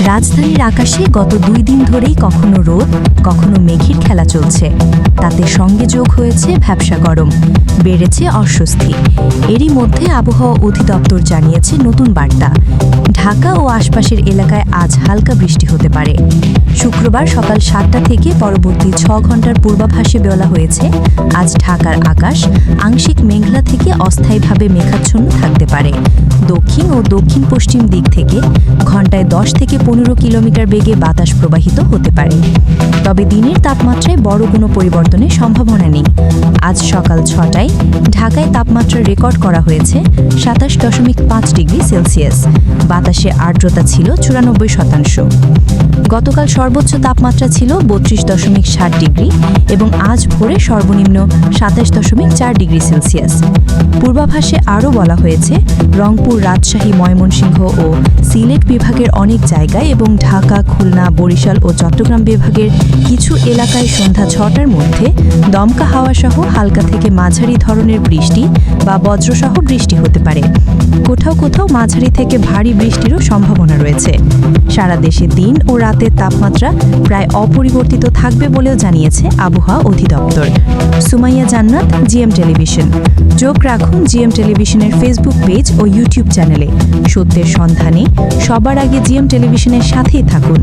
রাজধানীর আকাশে গত দুই দিন ধরেই কখনো রোদ, কখনো মেঘের খেলা চলছে। তাতে সঙ্গে যোগ হয়েছে ভ্যাবসা গরম, বেড়েছে অস্বস্তি। এরই মধ্যে আবহাওয়া অধিদপ্তর জানিয়েছে নতুন বার্তা। ঢাকা ও আশপাশের এলাকায় আজ হালকা বৃষ্টি হতে পারে। শুক্রবার সকাল সাতটা থেকে পরবর্তী ছ ঘণ্টার পূর্বাভাসে বলা হয়েছে, আজ ঢাকার আকাশ আংশিক মেঘলা থেকে অস্থায়ীভাবে মেঘাচ্ছন্ন থাকতে পারে। দক্ষিণ ও দক্ষিণ পশ্চিম দিক থেকে ঘন্টায় দশ থেকে পনেরো কিলোমিটার বেগে বাতাস প্রবাহিত হতে পারে। তবে দিনের তাপমাত্রায় বড় কোনো পরিবর্তনের সম্ভাবনা নেই। আজ সকাল ছটায় ঢাকায় তাপমাত্রা রেকর্ড করা হয়েছে সাতাশ দশমিক পাঁচ ডিগ্রি সেলসিয়াস। বাতাসে আর্দ্রতা ছিল চুরানব্বই শতাংশ। গতকাল সর্বোচ্চ তাপমাত্রা ছিল বত্রিশ দশমিক ষাট ডিগ্রি এবং আজ ভোরে সর্বনিম্ন সাতাশ দশমিক চার ডিগ্রি সেলসিয়াস। পূর্বাভাসে আরও বলা হয়েছে, রংপুর, রাজশাহী, ময়মনসিংহ ও সিলেট বিভাগের অনেক জায়গায় এবং ঢাকা, খুলনা, বরিশাল ও চট্টগ্রাম বিভাগের কিছু এলাকায় সন্ধ্যা ছটার মধ্যে দমকা হাওয়া সহ হালকা থেকে মাঝারি ধরনের বৃষ্টি বা বজ্রসহ বৃষ্টি হতে পারে। কোথাও কোথাও মাঝারি থেকে ভারী বৃষ্টিরও সম্ভাবনা রয়েছে। সারা দেশে দিন ও রাতের তাপমাত্রা প্রায় অপরিবর্তিত থাকবে বলেও জানিয়েছে আবহাওয়া অধিদপ্তর। সুমাইয়া জান্নাত, জিএম টেলিভিশন। চোখ রাখুন জিএম টেলিভিশনের ফেসবুক পেজ ও ইউটিউব চ্যানেলে। সত্যের সন্ধানে সবার আগে জিএম টেলিভিশনের সাথেই থাকুন।